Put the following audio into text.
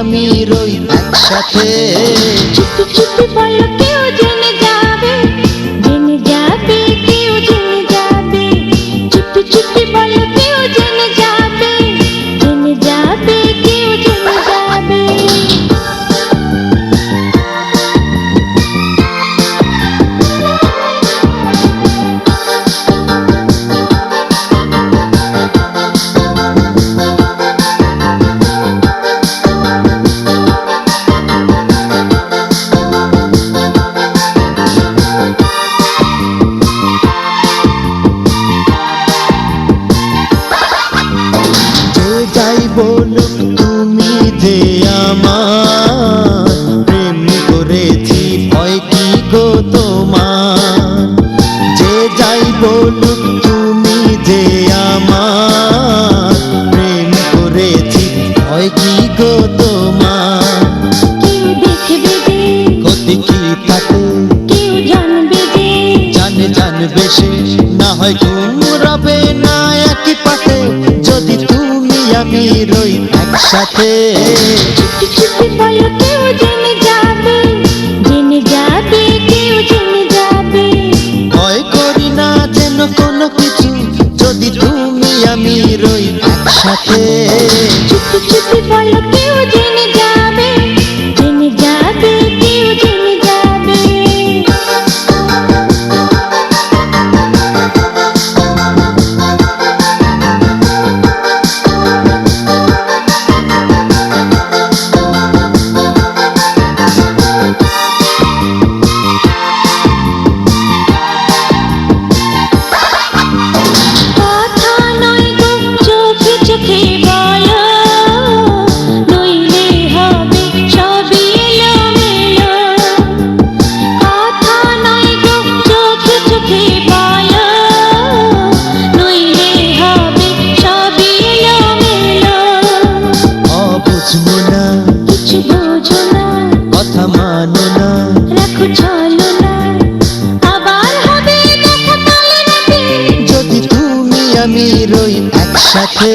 আমি রই একসাথে। চুপি চুপি বলো বলুক তুমি যে আমার প্রেম করেছি ভয় কি গো তোমার? যে যাই বলুক তুমি যে আমার প্রেম করেছি ভয় কি গো তোমার? ক্ষতি কি থাকে জানে জানবে সে না হয় ঘুম রবে না একই যাবে ভয় করি না যেন কোনো কিছু যদি তুমি আমি রই একসাথে। চুপি চুপি বলো কেউ কথা মানো না রাখো চলো না আবার হবে যদি তুমি আমি রই একসাথে